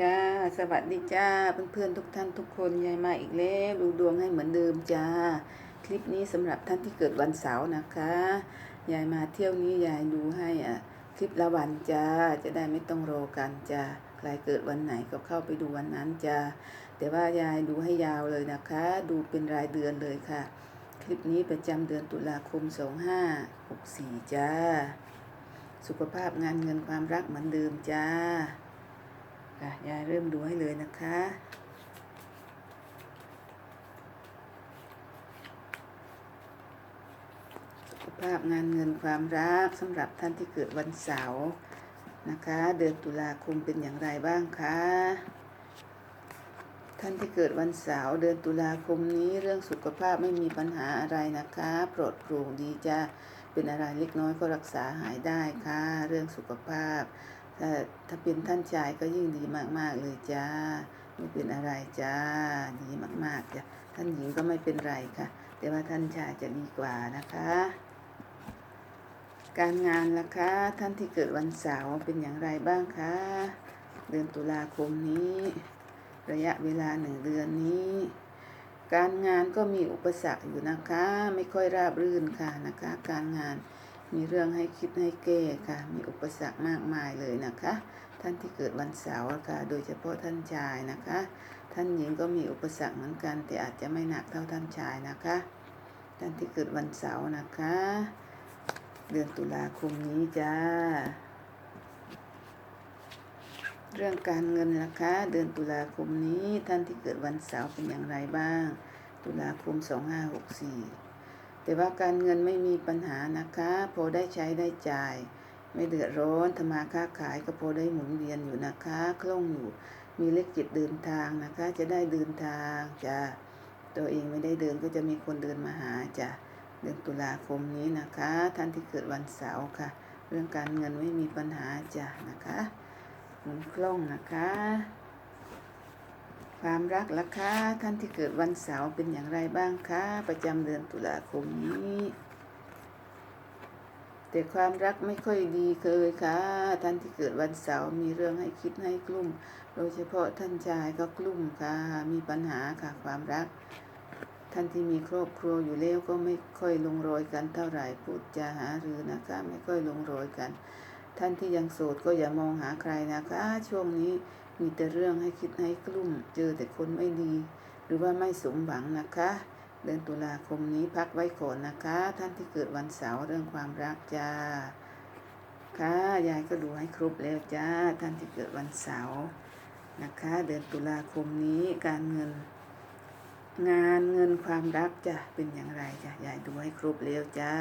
จ้า สวัสดีจ้า เพื่อนๆทุกท่านทุกคนยายมาอีกแล้วดูดวงให้เหมือนเดิมจ้า คลิปนี้สำหรับท่านที่เกิดวันเสาร์นะคะยายมาเที่ยวนี้ยายดูให้อะคลิปละวันจ้า จะได้ไม่ต้องรอกันจ้าใครเกิดวันไหนก็เข้าไปดูวันนั้นจ้าแต่ว่ายายดูให้ยาวเลยนะคะ ดูเป็นรายเดือนเลยค่ะ คลิปนี้ประจำเดือนตุลาคม 2564 จ้า สุขภาพงานเงินความรักเหมือนเดิมจ้า ค่ะยายเริ่มดูให้เลยนะคะ สุขภาพงานเงินความรักสำหรับท่านที่เกิดวันเสาร์นะคะ เดือนตุลาคมเป็นอย่างไรบ้างคะ ท่านที่เกิดวันเสาร์เดือนตุลาคมนี้เรื่องสุขภาพไม่มีปัญหาอะไรนะคะ โปรดโปร่งดีจ้าเป็นอะไรเล็กน้อยก็รักษาหายได้ค่ะ เรื่องสุขภาพ ถ้าถ้าเป็นท่านชายก็ยิ่งดีมาก ๆ เลยจ้า ไม่เป็นอะไรจ้า ดีมากๆจ้ะท่านหญิงก็ไม่เป็นไรค่ะ แต่ว่าท่านชายจะดีกว่านะคะ การงานล่ะคะ ท่านที่เกิดวันเสาร์เป็นอย่างไรบ้างคะ เดือนตุลาคมนี้ ระยะเวลาหนึ่งเดือนนี้ การงานก็มีอุปสรรคอยู่นะคะ ไม่ค่อยราบรื่นค่ะนะคะ การงาน มีเรื่องให้คิดให้แก้ค่ะ มีอุปสรรคมากมายเลยนะคะ ท่านที่เกิดวันเสาร์ค่ะ โดยเฉพาะท่านชายนะคะ ท่านหญิงก็มีอุปสรรคเหมือนกัน แต่อาจจะไม่หนักเท่าท่านชายนะคะ ท่านที่เกิดวันเสาร์นะคะ เดือนตุลาคมนี้จ้า เรื่องการเงินนะคะ เดือนตุลาคมนี้ท่านที่เกิดวันเสาร์เป็นอย่างไรบ้าง ตุลาคม 2564 แต่ว่าการเงินไม่มีปัญหานะคะ พอได้ใช้ได้จ่าย ไม่เดือดร้อนทำมาค้าขายก็พอได้หมุนเวียนอยู่นะคะคล่องอยู่มีเลขจิตเดินทางนะคะ จะได้เดินทางจะตัวเองไม่ได้เดินก็จะมีคนเดินมาหาจะเดือนตุลาคมนี้นะคะ ท่านที่เกิดวันเสาร์ค่ะ เรื่องการเงินไม่มีปัญหาจ้ะนะคะหมุนคล่องนะคะ ความรักล่ะคะท่านที่เกิดวันเสาร์เป็นอย่างไรบ้างคะประจำเดือนตุลาคมนี้ แต่ความรักไม่ค่อยดีเลยค่ะ ท่านที่เกิดวันเสาร์มีเรื่องให้คิดให้กลุ้มโดยเฉพาะท่านชายก็กลุ้มค่ะ มีปัญหาค่ะความรัก ท่านที่มีครอบครัวอยู่แล้วก็ไม่ค่อยลงรอยกันเท่าไหร่พูดจาหารือนะคะ ไม่ค่อยลงรอยกัน ท่านที่ยังโสดก็อย่ามองหาใครนะคะ ช่วงนี้ มีแต่เรื่องให้คิดให้กลุ้มเจอแต่คนไม่ดี หรือว่าไม่สมหวังนะคะ เดือนตุลาคมนี้พักไว้ก่อนนะคะ ท่านที่เกิดวันเสาร์เรื่องความรักจ้า ค่ะ ยายก็ดูให้ครบแล้วจ้า ท่านที่เกิดวันเสาร์นะคะ เดือนตุลาคมนี้การเงิน งานเงินความรักจ้ะเป็นอย่างไรจ้ะยายดูให้ครบแล้วจ้า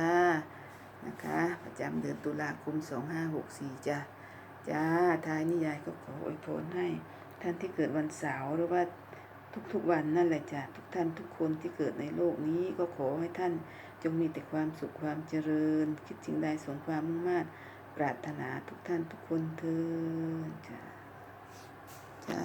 นะคะ ประจำเดือนตุลาคม 2564จ้ะ จ้าท้ายนี้ยายก็ขออวยพรให้ ท่านที่เกิดวันเสาร์หรือว่าทุกๆวันนั่นแหละจ้ะทุกท่านทุกคนที่เกิดในโลกนี้ก็ขอให้ท่านจงมีแต่ความสุขความเจริญ คิดจิงใดสมความมุ่งมั่นปรารถนาทุกท่านทุกคนเถิดจ้า